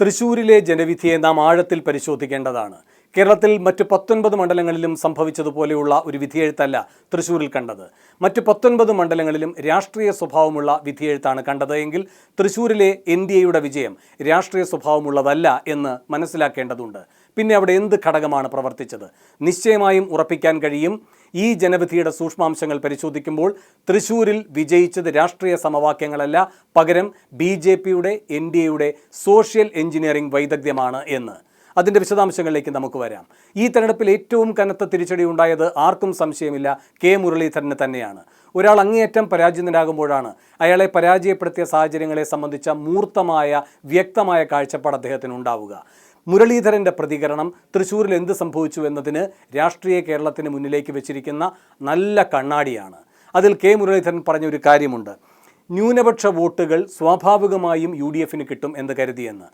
തൃശൂരിലെ ജനവിധിയെ നാം ആഴത്തിൽ പരിശോധിക്കേണ്ടതാണ്. കേരളത്തിൽ മറ്റ് പത്തൊൻപത് മണ്ഡലങ്ങളിലും സംഭവിച്ചതുപോലെയുള്ള ഒരു വിധിയെഴുത്തല്ല തൃശൂരിൽ കണ്ടത്. മറ്റ് പത്തൊൻപത് മണ്ഡലങ്ങളിലും രാഷ്ട്രീയ സ്വഭാവമുള്ള വിധിയെഴുത്താണ് കണ്ടത് എങ്കിൽ തൃശൂരിലെ എൻ ഡി എയുടെ വിജയം രാഷ്ട്രീയ സ്വഭാവമുള്ളതല്ല എന്ന് മനസ്സിലാക്കേണ്ടതുണ്ട്. പിന്നെ അവിടെ എന്ത് ഘടകമാണ് പ്രവർത്തിച്ചത്? നിശ്ചയമായും ഉറപ്പിക്കാൻ കഴിയും. ഈ ജനവിധിയുടെ സൂക്ഷ്മാംശങ്ങൾ പരിശോധിക്കുമ്പോൾ തൃശൂരിൽ വിജയിച്ചത് രാഷ്ട്രീയ സമവാക്യങ്ങളല്ല പകരം ബി ജെ പിയുടെ എൻ ഡി എയുടെ സോഷ്യൽ എഞ്ചിനീയറിംഗ് വൈദഗ്ധ്യമാണ് എന്ന്. അതിന്റെ വിശദാംശങ്ങളിലേക്ക് നമുക്ക് വരാം. ഈ തെരഞ്ഞെടുപ്പിൽ ഏറ്റവും കനത്ത തിരിച്ചടി ഉണ്ടായത് ആർക്കും സംശയമില്ല കെ മുരളീധരന് തന്നെയാണ്. ഒരാൾ അങ്ങേയറ്റം പരാജിതനാകുമ്പോഴാണ് അയാളെ പരാജയപ്പെടുത്തിയ സാഹചര്യങ്ങളെ സംബന്ധിച്ച മൂർത്തമായ വ്യക്തമായ കാഴ്ചപ്പാട് അദ്ദേഹത്തിന് ഉണ്ടാവുക. മുരളീധരന്റെ പ്രതികരണം തൃശ്ശൂരിൽ എന്ത് സംഭവിച്ചു എന്നതിന് രാഷ്ട്രീയ കേരളത്തിന് മുന്നിലേക്ക് വെച്ചിരിക്കുന്ന നല്ല കണ്ണാടിയാണ്. അതിൽ കെ മുരളീധരൻ പറഞ്ഞ ഒരു കാര്യമുണ്ട്. ന്യൂനപക്ഷ വോട്ടുകൾ സ്വാഭാവികമായും യു ഡി എഫിന് കിട്ടും എന്ന് കരുതിയെന്ന്.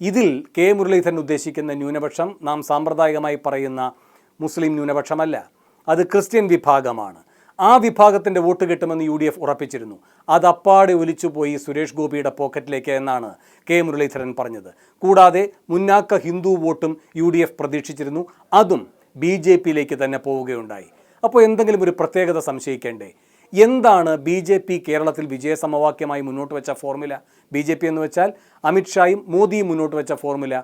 ഇതിൽ കെ മുരളീധരൻ ഉദ്ദേശിക്കുന്ന ന്യൂനപക്ഷം നാം സാമ്പ്രദായികമായി പറയുന്ന മുസ്ലിം ന്യൂനപക്ഷമല്ല. അത് ക്രിസ്ത്യൻ വിഭാഗമാണ്. ആ വിഭാഗത്തിന്റെ വോട്ട് കിട്ടുമെന്ന് യു ഡി എഫ് ഉറപ്പിച്ചിരുന്നു. അത് അപ്പാടെ ഒലിച്ചുപോയി സുരേഷ് ഗോപിയുടെ പോക്കറ്റിലേക്ക് എന്നാണ് കെ മുരളീധരൻ പറഞ്ഞത്. കൂടാതെ മുന്നാക്ക ഹിന്ദു വോട്ടും യു ഡി എഫ് പ്രതീക്ഷിച്ചിരുന്നു. അതും ബി ജെ പിയിലേക്ക് തന്നെ പോവുകയുണ്ടായി. അപ്പോൾ എന്തെങ്കിലും ഒരു പ്രത്യേകത സംശയിക്കേണ്ടേ? എന്താണ് ബി ജെ പി കേരളത്തിൽ വിജയസമവാക്യമായി മുന്നോട്ട് വെച്ച ഫോർമുല? ബി ജെ പി എന്ന് വെച്ചാൽ അമിത്ഷായും മോദിയും മുന്നോട്ട് വെച്ച ഫോർമുല.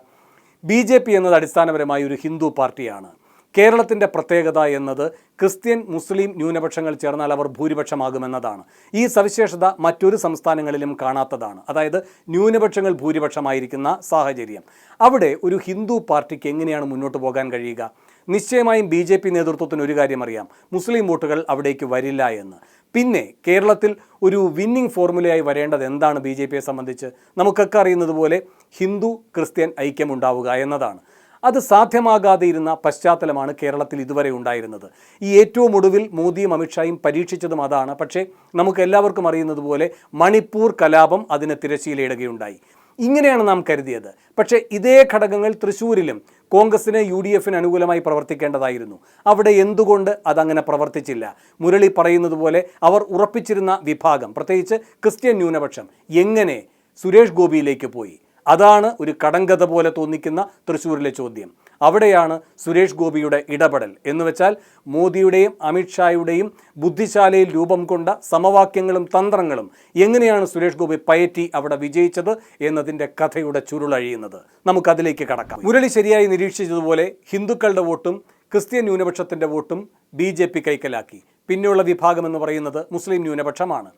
ബി ജെ പി എന്നത് അടിസ്ഥാനപരമായി ഒരു ഹിന്ദു പാർട്ടിയാണ്. കേരളത്തിന്റെ പ്രത്യേകത എന്നത് ക്രിസ്ത്യൻ മുസ്ലിം ന്യൂനപക്ഷങ്ങൾ ചേർന്നാൽ അവർ ഭൂരിപക്ഷമാകുമെന്നതാണ്. ഈ സവിശേഷത മറ്റൊരു സംസ്ഥാനങ്ങളിലും കാണാത്തതാണ്. അതായത് ന്യൂനപക്ഷങ്ങൾ ഭൂരിപക്ഷമായിരിക്കുന്ന സാഹചര്യം. അവിടെ ഒരു ഹിന്ദു പാർട്ടിക്ക് എങ്ങനെയാണ് മുന്നോട്ട് പോകാൻ കഴിയുക? നിശ്ചയമായും ബി ജെ പി നേതൃത്വത്തിന് ഒരു കാര്യം അറിയാം. മുസ്ലിം വോട്ടുകൾ അവിടേക്ക് വരില്ല എന്ന്. പിന്നെ കേരളത്തിൽ ഒരു വിന്നിംഗ് ഫോർമുലയായി വരേണ്ടത് എന്താണ് ബി ജെ പിയെ സംബന്ധിച്ച്? നമുക്കൊക്കെ അറിയുന്നത് പോലെ ഹിന്ദു ക്രിസ്ത്യൻ ഐക്യമുണ്ടാവുക എന്നതാണ്. അത് സാധ്യമാകാതെ ഇരുന്ന പശ്ചാത്തലമാണ് കേരളത്തിൽ ഇതുവരെ ഉണ്ടായിരുന്നത്. ഈ ഏറ്റവും ഒടുവിൽ മോദിയും അമിത്ഷായും പരീക്ഷിച്ചതും അതാണ്. പക്ഷേ നമുക്ക് എല്ലാവർക്കും അറിയുന്നത് പോലെ മണിപ്പൂർ കലാപം അതിന് തിരശ്ശീലയിടുകയുണ്ടായി. ഇങ്ങനെയാണ് നാം കരുതിയത്. പക്ഷേ ഇതേ ഘടകങ്ങൾ തൃശ്ശൂരിലും കോൺഗ്രസിന് യു ഡി എഫിന് അനുകൂലമായി പ്രവർത്തിക്കേണ്ടതായിരുന്നു. അവിടെ എന്തുകൊണ്ട് അതങ്ങനെ പ്രവർത്തിച്ചില്ല? മുരളി പറയുന്നത് പോലെ അവർ ഉറപ്പിച്ചിരുന്ന വിഭാഗം പ്രത്യേകിച്ച് ക്രിസ്ത്യൻ ന്യൂനപക്ഷം എങ്ങനെ സുരേഷ് ഗോപിയിലേക്ക് പോയി? അതാണ് ഒരു കടങ്കഥ പോലെ തോന്നിക്കുന്ന തൃശ്ശൂരിലെ ചോദ്യം. അവിടെയാണ് സുരേഷ് ഗോപിയുടെ ഇടപെടൽ. എന്ന് വെച്ചാൽ മോദിയുടെയും അമിത്ഷായുടെയും ബുദ്ധിശാലയിൽ രൂപം കൊണ്ട സമവാക്യങ്ങളും തന്ത്രങ്ങളും എങ്ങനെയാണ് സുരേഷ് ഗോപി പയറ്റി അവിടെ വിജയിച്ചത് എന്നതിന്റെ കഥയുടെ ചുരുളഴിയുന്നത്. നമുക്കതിലേക്ക് കടക്കാം. മുരളി ശരിയായി നിരീക്ഷിച്ചതുപോലെ ഹിന്ദുക്കളുടെ വോട്ടും ക്രിസ്ത്യൻ ന്യൂനപക്ഷത്തിന്റെ വോട്ടും ബി കൈക്കലാക്കി. പിന്നെയുള്ള വിഭാഗം എന്ന് പറയുന്നത് മുസ്ലിം ന്യൂനപക്ഷമാണ്.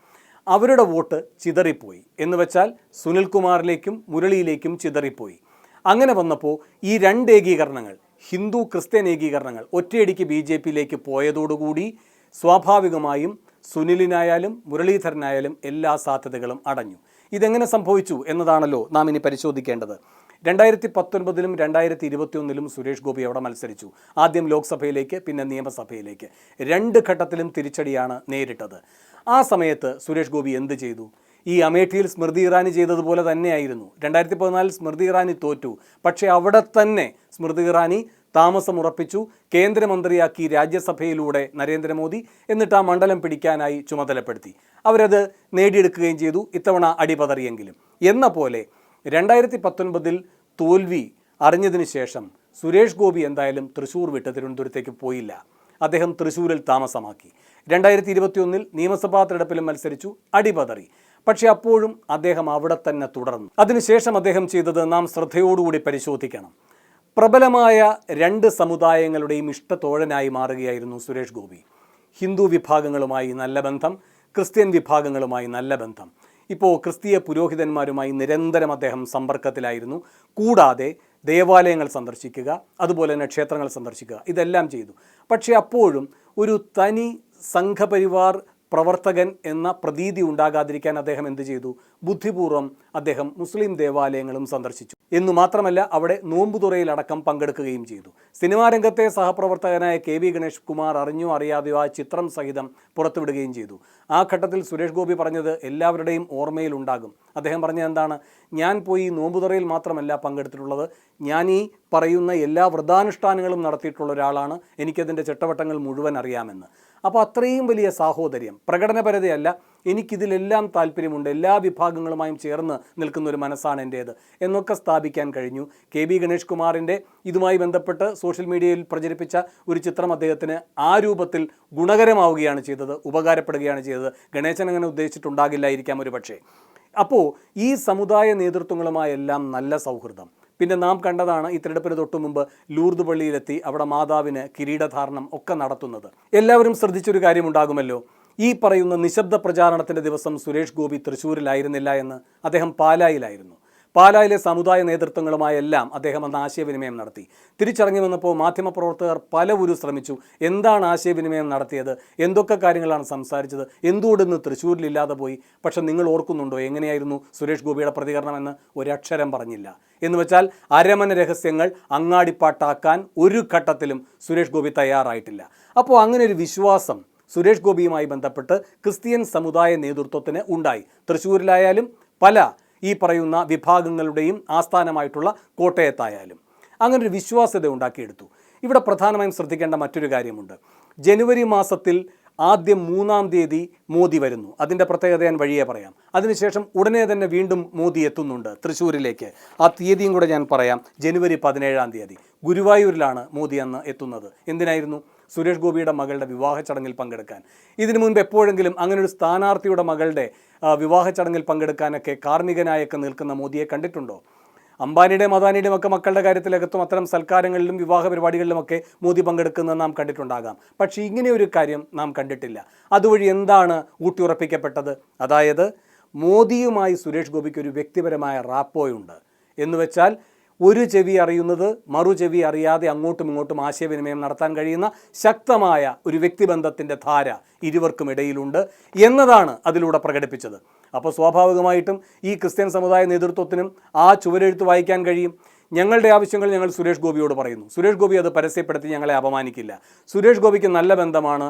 അവരുടെ വോട്ട് ചിതറിപ്പോയി. എന്ന് വെച്ചാൽ സുനിൽകുമാറിലേക്കും മുരളിയിലേക്കും ചിതറിപ്പോയി. അങ്ങനെ വന്നപ്പോൾ ഈ രണ്ട് ഏകീകരണങ്ങൾ ഹിന്ദു ക്രിസ്ത്യൻ ഏകീകരണങ്ങൾ ഒറ്റയടിക്ക് ബി ജെ പിയിലേക്ക് പോയതോടുകൂടി സ്വാഭാവികമായും സുനിലിനായാലും മുരളീധരനായാലും എല്ലാ സാധ്യതകളും അടഞ്ഞു. ഇതെങ്ങനെ സംഭവിച്ചു എന്നതാണല്ലോ നാം ഇനി പരിശോധിക്കേണ്ടത്. രണ്ടായിരത്തി പത്തൊൻപതിലും രണ്ടായിരത്തി ഇരുപത്തിയൊന്നിലും സുരേഷ് ഗോപി അവിടെ മത്സരിച്ചു. ആദ്യം ലോക്സഭയിലേക്ക് പിന്നെ നിയമസഭയിലേക്ക്. രണ്ട് ഘട്ടത്തിലും തിരിച്ചടിയാണ് നേരിട്ടത്. ആ സമയത്ത് സുരേഷ് ഗോപി എന്ത് ചെയ്തു? ഈ അമേഠിയിൽ സ്മൃതി ഇറാനി ചെയ്തതുപോലെ തന്നെയായിരുന്നു. രണ്ടായിരത്തി പതിനാലിൽ സ്മൃതി ഇറാനി തോറ്റു. പക്ഷേ അവിടെ തന്നെ സ്മൃതി ഇറാനി താമസമുറപ്പിച്ചു. കേന്ദ്രമന്ത്രിയാക്കി രാജ്യസഭയിലൂടെ നരേന്ദ്രമോദി എന്നിട്ട് ആ മണ്ഡലം പിടിക്കാനായി ചുമതലപ്പെടുത്തി. അവരത് നേടിയെടുക്കുകയും ചെയ്തു. ഇത്തവണ അടിപതറിയെങ്കിലും. എന്ന പോലെ രണ്ടായിരത്തി പത്തൊൻപതിൽ തോൽവി അറിഞ്ഞതിന് ശേഷം സുരേഷ് ഗോപി എന്തായാലും തൃശൂർ വിട്ട് തിരുവനന്തപുരത്തേക്ക് പോയില്ല. അദ്ദേഹം തൃശ്ശൂരിൽ താമസമാക്കി. രണ്ടായിരത്തി ഇരുപത്തിയൊന്നിൽ നിയമസഭാ തെരഞ്ഞെടുപ്പിലും മത്സരിച്ചു അടിപതറി. പക്ഷേ അപ്പോഴും അദ്ദേഹം അവിടെ തന്നെ തുടർന്നു. അതിനുശേഷം അദ്ദേഹം ചെയ്തത് നാം ശ്രദ്ധയോടുകൂടി പരിശോധിക്കണം. പ്രബലമായ രണ്ട് സമുദായങ്ങളുടെയും ഇഷ്ടത്തോഴനായി മാറുകയായിരുന്നു സുരേഷ് ഗോപി. ഹിന്ദു വിഭാഗങ്ങളുമായി നല്ല ബന്ധം ക്രിസ്ത്യൻ വിഭാഗങ്ങളുമായി നല്ല ബന്ധം. ഇപ്പോൾ ക്രിസ്തീയ പുരോഹിതന്മാരുമായി നിരന്തരം അദ്ദേഹം സമ്പർക്കത്തിലായിരുന്നു. കൂടാതെ ദേവാലയങ്ങൾ സന്ദർശിക്കുക അതുപോലെ തന്നെ ക്ഷേത്രങ്ങൾ സന്ദർശിക്കുക ഇതെല്ലാം ചെയ്തു. പക്ഷേ അപ്പോഴും ഒരു തനി സംഘപരിവാർ പ്രവർത്തകൻ എന്ന പ്രതീതി ഉണ്ടാകാതിരിക്കാൻ അദ്ദേഹം എന്ത് ചെയ്തു? ബുദ്ധിപൂർവം അദ്ദേഹം മുസ്ലിം ദേവാലയങ്ങളും സന്ദർശിച്ചു. എന്നു മാത്രമല്ല അവിടെ നോമ്പുതുറയിലടക്കം പങ്കെടുക്കുകയും ചെയ്തു. സിനിമാ രംഗത്തെ സഹപ്രവർത്തകനായ കെ വി ഗണേഷ് കുമാർ അറിഞ്ഞോ അറിയാതെയോ ആ ചിത്രം സഹിതം പുറത്തുവിടുകയും ചെയ്തു. ആ ഘട്ടത്തിൽ സുരേഷ് ഗോപി പറഞ്ഞത് എല്ലാവരുടെയും ഓർമ്മയിൽ ഉണ്ടാകും അദ്ദേഹം പറഞ്ഞത് എന്താണ്? ഞാൻ പോയി നോമ്പുതുറയിൽ മാത്രമല്ല പങ്കെടുത്തിട്ടുള്ളത്. ഞാൻ ഈ പറയുന്ന എല്ലാ വ്രതാനുഷ്ഠാനങ്ങളും നടത്തിയിട്ടുള്ള ഒരാളാണ്. എനിക്കതിന്റെ ചട്ടവട്ടങ്ങൾ മുഴുവൻ അറിയാമെന്ന്. അപ്പോൾ അത്രയും വലിയ സാഹോദര്യം. പ്രകടനപരതയല്ല എനിക്കിതിലെല്ലാം താല്പര്യമുണ്ട് എല്ലാ വിഭാഗങ്ങളുമായും ചേർന്ന് നിൽക്കുന്ന ഒരു മനസ്സാണ് എന്റേത് എന്നൊക്കെ സ്ഥാപിക്കാൻ കഴിഞ്ഞു. കെ ബി ഗണേഷ് കുമാറിന്റെ ഇതുമായി ബന്ധപ്പെട്ട് സോഷ്യൽ മീഡിയയിൽ പ്രചരിപ്പിച്ച ഒരു ചിത്രം അദ്ദേഹത്തിന് ആ രൂപത്തിൽ ഗുണകരമാവുകയാണ് ചെയ്തത് ഉപകാരപ്പെടുകയാണ് ചെയ്തത്. ഗണേശൻ അങ്ങനെ ഉദ്ദേശിച്ചിട്ടുണ്ടാകില്ലായിരിക്കാം ഒരു പക്ഷേ അപ്പോൾ ഈ സമുദായ നേതൃത്വങ്ങളുമായെല്ലാം നല്ല സൗഹൃദം. പിന്നെ നാം കണ്ടതാണ് ഈ തിരഞ്ഞെടുപ്പിന് തൊട്ടു മുമ്പ് ലൂർദ് പള്ളിയിലെത്തി അവിടെ മാതാവിന് കിരീടധാരണം ഒക്കെ നടത്തുന്നത്. എല്ലാവരും ശ്രദ്ധിച്ചൊരു കാര്യമുണ്ടാകുമല്ലോ. ഈ പറയുന്ന നിശബ്ദ പ്രചാരണത്തിന്റെ ദിവസം സുരേഷ് ഗോപി തൃശ്ശൂരിലായിരുന്നില്ല എന്ന് അദ്ദേഹം പാലായിലായിരുന്നു. പാലായിലെ സമുദായ നേതൃത്വങ്ങളുമായെല്ലാം അദ്ദേഹം അന്ന് ആശയവിനിമയം നടത്തി. തിരിച്ചറിഞ്ഞു വന്നപ്പോൾ മാധ്യമപ്രവർത്തകർ പലവരും ശ്രമിച്ചു. എന്താണ് ആശയവിനിമയം നടത്തിയത്? എന്തൊക്കെ കാര്യങ്ങളാണ് സംസാരിച്ചത്? എന്തുകൊണ്ടിന്ന് തൃശ്ശൂരിലില്ലാതെ പോയി? പക്ഷെ നിങ്ങൾ ഓർക്കുന്നുണ്ടോ? എങ്ങനെയായിരുന്നു സുരേഷ് ഗോപിയുടെ പ്രതികരണം എന്ന്? ഒരക്ഷരം പറഞ്ഞില്ല. എന്ന് വെച്ചാൽ അരമന രഹസ്യങ്ങൾ അങ്ങാടിപ്പാട്ടാക്കാൻ ഒരു ഘട്ടത്തിലും സുരേഷ് ഗോപി തയ്യാറായിട്ടില്ല. അപ്പോൾ അങ്ങനെ ഒരു വിശ്വാസം സുരേഷ് ഗോപിയുമായി ബന്ധപ്പെട്ട് ക്രിസ്ത്യൻ സമുദായ നേതൃത്വത്തിന് ഉണ്ടായി. തൃശ്ശൂരിലായാലും പല ഈ പറയുന്ന വിഭാഗങ്ങളുടെയും ആസ്ഥാനമായിട്ടുള്ള കോട്ടയത്തായാലും. അങ്ങനൊരു വിശ്വാസ്യത ഉണ്ടാക്കിയെടുത്തു. ഇവിടെ പ്രധാനമായും ശ്രദ്ധിക്കേണ്ട മറ്റൊരു കാര്യമുണ്ട്. ജനുവരി മാസത്തിൽ ആദ്യം മൂന്നാം തീയതി മോദി വരുന്നു. അതിന്റെ പ്രത്യേകത ഞാൻ വഴിയേ പറയാം. അതിനുശേഷം ഉടനെ തന്നെ വീണ്ടും മോദി എത്തുന്നുണ്ട് തൃശ്ശൂരിലേക്ക്. ആ തീയതിയും കൂടെ ഞാൻ പറയാം. ജനുവരി പതിനേഴാം തീയതി. ഗുരുവായൂരിലാണ് മോദി അന്ന് എത്തുന്നത്. എന്തിനായിരുന്നു? സുരേഷ് ഗോപിയുടെ മകളുടെ വിവാഹ ചടങ്ങിൽ പങ്കെടുക്കാൻ. ഇതിനു മുൻപ് എപ്പോഴെങ്കിലും അങ്ങനെ ഒരു സ്ഥാനാർത്ഥിയുടെ മകളുടെ വിവാഹ ചടങ്ങിൽ പങ്കെടുക്കാനൊക്കെ കാർമ്മികനായൊക്കെ നിൽക്കുന്ന മോദിയെ കണ്ടിട്ടുണ്ടോ? അംബാനിയുടെയും അദാനിയുടെയും ഒക്കെ മക്കളുടെ കാര്യത്തിലകത്തും അത്തരം സൽക്കാരങ്ങളിലും വിവാഹ പരിപാടികളിലുമൊക്കെ മോദി പങ്കെടുക്കുന്നത് നാം കണ്ടിട്ടുണ്ടാകാം. പക്ഷേ ഇങ്ങനെ ഒരു കാര്യം നാം കണ്ടിട്ടില്ല. അതുവഴി എന്താണ് ഊട്ടിയുറപ്പിക്കപ്പെട്ടത്? അതായത് മോദിയുമായി സുരേഷ് ഗോപിക്ക് ഒരു വ്യക്തിപരമായ റാപ്പോയുണ്ട്. എന്ന് വെച്ചാൽ ഒരു ചെവി അറിയുന്നത് മറു ചെവി അറിയാതെ അങ്ങോട്ടും ഇങ്ങോട്ടും ആശയവിനിമയം നടത്താൻ കഴിയുന്ന ശക്തമായ ഒരു വ്യക്തിബന്ധത്തിന്റെ ധാര ഇരുവർക്കും ഇടയിലുണ്ട് എന്നതാണ് അതിലൂടെ പ്രകടിപ്പിച്ചത്. അപ്പോൾ സ്വാഭാവികമായിട്ടും ഈ ക്രിസ്ത്യൻ സമുദായ നേതൃത്വത്തിനും ആ ചുവരെഴുത്ത് വായിക്കാൻ കഴിയും. ഞങ്ങളുടെ ആവശ്യങ്ങൾ ഞങ്ങൾ സുരേഷ് ഗോപിയോട് പറയുന്നു. സുരേഷ് ഗോപി അത് പരസ്യപ്പെടുത്തി ഞങ്ങളെ അപമാനിക്കില്ല. സുരേഷ് ഗോപിക്ക് നല്ല ബന്ധമാണ്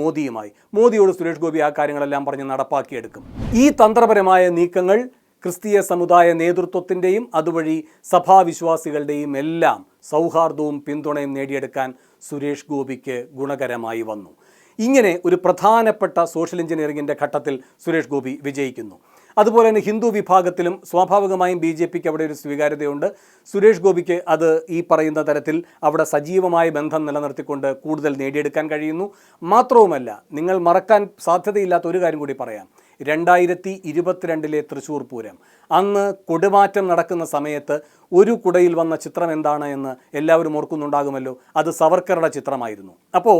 മോദിയുമായി. മോദിയോട് സുരേഷ് ഗോപി ആ കാര്യങ്ങളെല്ലാം പറഞ്ഞ് നടപ്പാക്കിയെടുക്കും. ഈ തന്ത്രപരമായ നീക്കങ്ങൾ ക്രിസ്തീയ സമുദായ നേതൃത്വത്തിന്റെയും അതുവഴി സഭാവിശ്വാസികളുടെയും എല്ലാം സൗഹാർദ്ദവും പിന്തുണയും നേടിയെടുക്കാൻ സുരേഷ് ഗോപിക്ക് ഗുണകരമായി വന്നു. ഇങ്ങനെ ഒരു പ്രധാനപ്പെട്ട സോഷ്യൽ എഞ്ചിനീയറിംഗിന്റെ ഘട്ടത്തിൽ സുരേഷ് ഗോപി വിജയിക്കുന്നു. അതുപോലെ തന്നെ ഹിന്ദു വിഭാഗത്തിലും സ്വാഭാവികമായും ബി ജെ പിക്ക് അവിടെ ഒരു സ്വീകാര്യതയുണ്ട്. സുരേഷ് ഗോപിക്ക് അത് ഈ പറയുന്ന തരത്തിൽ അവിടെ സജീവമായ ബന്ധം നിലനിർത്തിക്കൊണ്ട് കൂടുതൽ നേടിയെടുക്കാൻ കഴിയുന്നു. മാത്രവുമല്ല നിങ്ങൾ മറക്കാൻ സാധ്യതയില്ലാത്ത ഒരു കാര്യം കൂടി പറയാം. രണ്ടായിരത്തി ഇരുപത്തിരണ്ടിലെ തൃശൂർ പൂരം. അന്ന് കൊടുമാറ്റം നടക്കുന്ന സമയത്ത് ഒരു കുടയിൽ വന്ന ചിത്രം എന്താണ് എന്ന് എല്ലാവരും ഓർക്കുന്നുണ്ടാകുമല്ലോ. അത് സവർക്കറുടെ ചിത്രമായിരുന്നു. അപ്പോൾ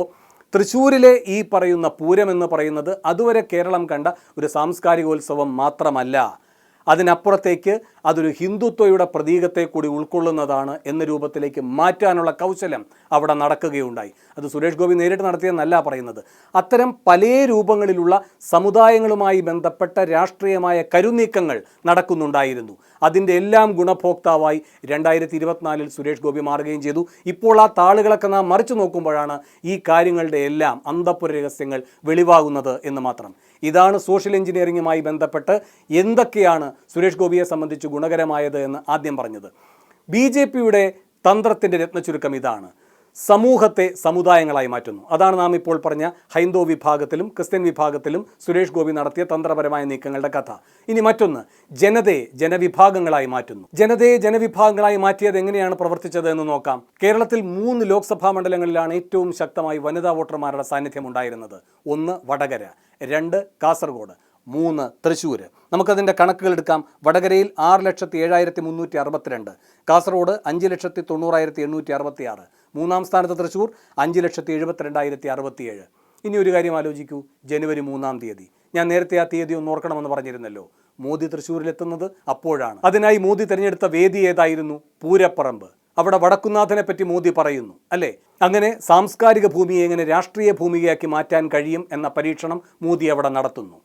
തൃശ്ശൂരിലെ ഈ പറയുന്ന പൂരം എന്ന് പറയുന്നത് അതുവരെ കേരളം കണ്ട ഒരു സാംസ്കാരികോത്സവം മാത്രമല്ല. അതിനപ്പുറത്തേക്ക് അതൊരു ഹിന്ദുത്വയുടെ പ്രതീകത്തെ കൂടി ഉൾക്കൊള്ളുന്നതാണ് എന്ന രൂപത്തിലേക്ക് മാറ്റാനുള്ള കൗശലം അവിടെ നടക്കുകയുണ്ടായി. അത് സുരേഷ് ഗോപി നേരിട്ട് നടത്തിയെന്നല്ല പറയുന്നത്. അത്തരം പല രൂപങ്ങളിലുള്ള സമുദായങ്ങളുമായി ബന്ധപ്പെട്ട രാഷ്ട്രീയമായ കരുനീക്കങ്ങൾ നടക്കുന്നുണ്ടായിരുന്നു. അതിന്റെ എല്ലാം ഗുണഭോക്താവായി രണ്ടായിരത്തി ഇരുപത്തിനാലിൽ സുരേഷ് ഗോപി മാറുകയും ചെയ്തു. ഇപ്പോൾ ആ താളുകളൊക്കെ നാം മറിച്ചു നോക്കുമ്പോഴാണ് ഈ കാര്യങ്ങളുടെ എല്ലാം അന്തപ്പുര രഹസ്യങ്ങൾ വെളിവാകുന്നത് എന്ന് മാത്രം. ഇതാണ് സോഷ്യൽ എഞ്ചിനീയറിംഗുമായി ബന്ധപ്പെട്ട് എന്തൊക്കെയാണ് സുരേഷ് ഗോപിയെ സംബന്ധിച്ച് ഗുണകരമായത് എന്ന് ആദ്യം പറഞ്ഞത്. ബി ജെ പിയുടെ തന്ത്രത്തിന്റെ രത്നചുരുക്കം ഇതാണ്. സമൂഹത്തെ സമുദായങ്ങളായി മാറ്റുന്നു. അതാണ് നാം ഇപ്പോൾ പറഞ്ഞ ഹൈന്ദവ വിഭാഗത്തിലും ക്രിസ്ത്യൻ വിഭാഗത്തിലും സുരേഷ് ഗോപി നടത്തിയ തന്ത്രപരമായ നീക്കങ്ങളുടെ കഥ. ഇനി മറ്റൊന്ന് ജനതയെ ജനവിഭാഗങ്ങളായി മാറ്റുന്നു. ജനതയെ ജനവിഭാഗങ്ങളായി മാറ്റിയത് എങ്ങനെയാണ് പ്രവർത്തിച്ചത് എന്ന് നോക്കാം. കേരളത്തിൽ മൂന്ന് ലോക്സഭാ മണ്ഡലങ്ങളിലാണ് ഏറ്റവും ശക്തമായി വനിതാ വോട്ടർമാരുടെ സാന്നിധ്യം ഉണ്ടായിരുന്നത്. ഒന്ന് വടകര രണ്ട് കാസർഗോഡ്. മൂന്ന് തൃശ്ശൂർ നമുക്കതിന്റെ കണക്കുകൾ എടുക്കാം. വടകരയിൽ ആറ് ലക്ഷത്തി ഏഴായിരത്തി മുന്നൂറ്റി അറുപത്തിരണ്ട്. കാസർഗോഡ് അഞ്ച് ലക്ഷത്തി തൊണ്ണൂറായിരത്തി എണ്ണൂറ്റി അറുപത്തി ആറ് മൂന്നാം സ്ഥാനത്ത് തൃശ്ശൂർ അഞ്ച് ലക്ഷത്തി എഴുപത്തിരണ്ടായിരത്തി അറുപത്തിയേഴ്. ഇനി ഒരു കാര്യം ആലോചിക്കൂ. ജനുവരി മൂന്നാം തീയതി. ഞാൻ നേരത്തെ ആ തീയതി ഒന്ന് ഓർക്കണമെന്ന് പറഞ്ഞിരുന്നല്ലോ. മോദി തൃശ്ശൂരിലെത്തുന്നത് അപ്പോഴാണ്. അതിനായി മോദി തിരഞ്ഞെടുത്ത വേദി ഏതായിരുന്നു? പൂരപ്പറമ്പ്. അവിടെ വടക്കുന്നാഥനെ പറ്റി മോദി പറയുന്നു അല്ലേ? അങ്ങനെ സാംസ്കാരിക ഭൂമിയെ എങ്ങനെ രാഷ്ട്രീയ ഭൂമികയാക്കി മാറ്റാൻ കഴിയും എന്ന പരീക്ഷണം മോദി അവിടെ നടത്തുന്നു.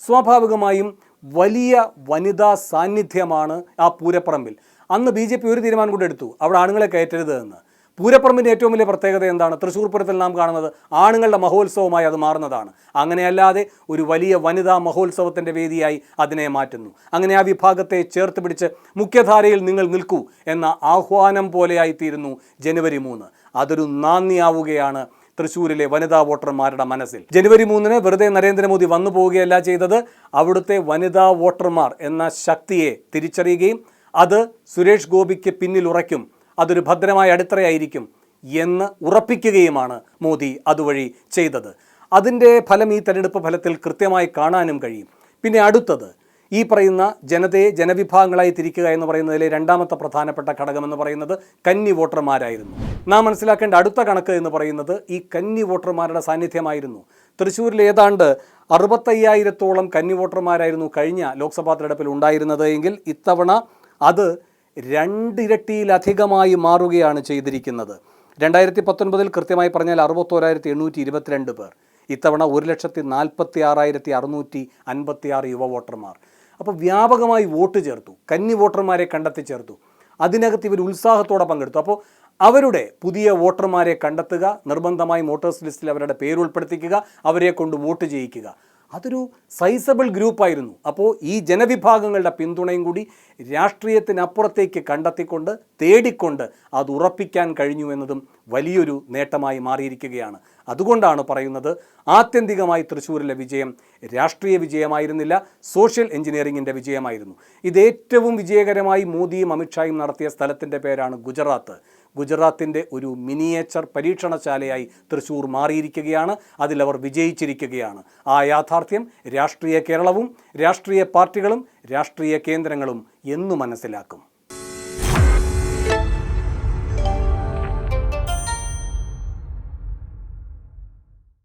സ്വാഭാവികമായും വലിയ വനിതാ സാന്നിധ്യമാണ് ആ പൂരപ്പറമ്പിൽ. അന്ന് ബി ജെ പി ഒരു തീരുമാനം കൂടെ എടുത്തു. അവിടെ ആണുങ്ങളെ കയറ്റരുത് എന്ന്. പൂരപ്പറമ്പിന്റെ ഏറ്റവും വലിയ പ്രത്യേകത എന്താണ്? തൃശ്ശൂർ പൂരത്തിൽ നാം കാണുന്നത് ആണുങ്ങളുടെ മഹോത്സവമായി അത് മാറുന്നതാണ്. അങ്ങനെയല്ലാതെ ഒരു വലിയ വനിതാ മഹോത്സവത്തിന്റെ വേദിയായി അതിനെ മാറ്റുന്നു. അങ്ങനെ ആ വിഭാഗത്തെ ചേർത്ത് പിടിച്ച് മുഖ്യധാരയിൽ നിങ്ങൾ നിൽക്കൂ എന്ന ആഹ്വാനം പോലെയായിത്തീരുന്നു ജനുവരി മൂന്ന്. അതൊരു നാന്ദിയാവുകയാണ് തൃശ്ശൂരിലെ വനിതാ വോട്ടർമാരുടെ മനസ്സിൽ. ജനുവരി മൂന്നിന് വെറുതെ നരേന്ദ്രമോദി വന്നു പോവുകയല്ല ചെയ്തത് അവിടുത്തെ വനിതാ വോട്ടർമാർ എന്ന ശക്തിയെ തിരിച്ചറിയുകയും അത് സുരേഷ് ഗോപിക്ക് പിന്നിൽ ഉറയ്ക്കും അതൊരു ഭദ്രമായ അടിത്തറയായിരിക്കും എന്ന് ഉറപ്പിക്കുകയുമാണ് മോദി അതുവഴി ചെയ്തത്. അതിന്റെ ഫലം ഈ തെരഞ്ഞെടുപ്പ് ഫലത്തിൽ കൃത്യമായി കാണാനും കഴിയും. പിന്നെ അടുത്തത് ഈ പറയുന്ന ജനതയെ ജനവിഭാഗങ്ങളായി തിരിക്കുക എന്ന് പറയുന്നതിലെ രണ്ടാമത്തെ പ്രധാനപ്പെട്ട ഘടകമെന്ന് പറയുന്നത് കന്നി വോട്ടർമാരായിരുന്നു. നാം മനസ്സിലാക്കേണ്ട അടുത്ത കണക്ക് എന്ന് പറയുന്നത് ഈ കന്നി വോട്ടർമാരുടെ സാന്നിധ്യമായിരുന്നു. തൃശ്ശൂരിൽ ഏതാണ്ട് അറുപത്തയ്യായിരത്തോളം കന്നി വോട്ടർമാരായിരുന്നു കഴിഞ്ഞ ലോക്സഭാ തെരഞ്ഞെടുപ്പിൽ ഉണ്ടായിരുന്നത് എങ്കിൽ ഇത്തവണ അത് രണ്ടിരട്ടിയിലധികമായി മാറുകയാണ് ചെയ്തിരിക്കുന്നത്. രണ്ടായിരത്തി പത്തൊൻപതിൽ കൃത്യമായി പറഞ്ഞാൽ അറുപത്തോരായിരത്തി എണ്ണൂറ്റി ഇരുപത്തിരണ്ട് പേർ. ഇത്തവണ ഒരു ലക്ഷത്തി നാൽപ്പത്തി ആറായിരത്തി അറുന്നൂറ്റി അൻപത്തി ആറ് യുവ വോട്ടർമാർ അപ്പോൾ വ്യാപകമായി വോട്ട് ചേർത്തു. കന്നി വോട്ടർമാരെ കണ്ടെത്തി ചേർത്തു. അതിനകത്ത് ഇവർ ഉത്സാഹത്തോടെ പങ്കെടുത്തു. അപ്പോൾ അവരുടെ പുതിയ വോട്ടർമാരെ കണ്ടെത്തുക നിർബന്ധമായി വോട്ടേഴ്സ് ലിസ്റ്റിൽ അവരുടെ പേര് ഉൾപ്പെടുത്തിക്കുക അവരെ കൊണ്ട് വോട്ട് ചെയ്യിക്കുക. അതൊരു സൈസബിൾ ഗ്രൂപ്പായിരുന്നു. അപ്പോൾ ഈ ജനവിഭാഗങ്ങളുടെ പിന്തുണയും കൂടി രാഷ്ട്രീയത്തിനപ്പുറത്തേക്ക് കണ്ടെത്തിക്കൊണ്ട് തേടിക്കൊണ്ട് അത് ഉറപ്പിക്കാൻ കഴിഞ്ഞു എന്നതും വലിയൊരു നേട്ടമായി മാറിയിരിക്കുകയാണ്. അതുകൊണ്ടാണ് പറയുന്നത് ആത്യന്തികമായി തൃശ്ശൂരിലെ വിജയം രാഷ്ട്രീയ വിജയമായിരുന്നില്ല സോഷ്യൽ എഞ്ചിനീയറിംഗിന്റെ വിജയമായിരുന്നു. ഇത് ഏറ്റവും വിജയകരമായി മോദിയും അമിത്ഷായും നടത്തിയ സ്ഥലത്തിന്റെ പേരാണ് ഗുജറാത്ത്. ഗുജറാത്തിന്റെ ഒരു മിനിയേച്ചർ പരീക്ഷണശാലയായി തൃശ്ശൂർ മാറിയിരിക്കുകയാണ് അതിലവർ വിജയിച്ചിരിക്കുകയാണ്. ആ യാഥാർത്ഥ്യം രാഷ്ട്രീയ കേരളവും രാഷ്ട്രീയ പാർട്ടികളും രാഷ്ട്രീയ കേന്ദ്രങ്ങളും എന്നു മനസ്സിലാക്കും.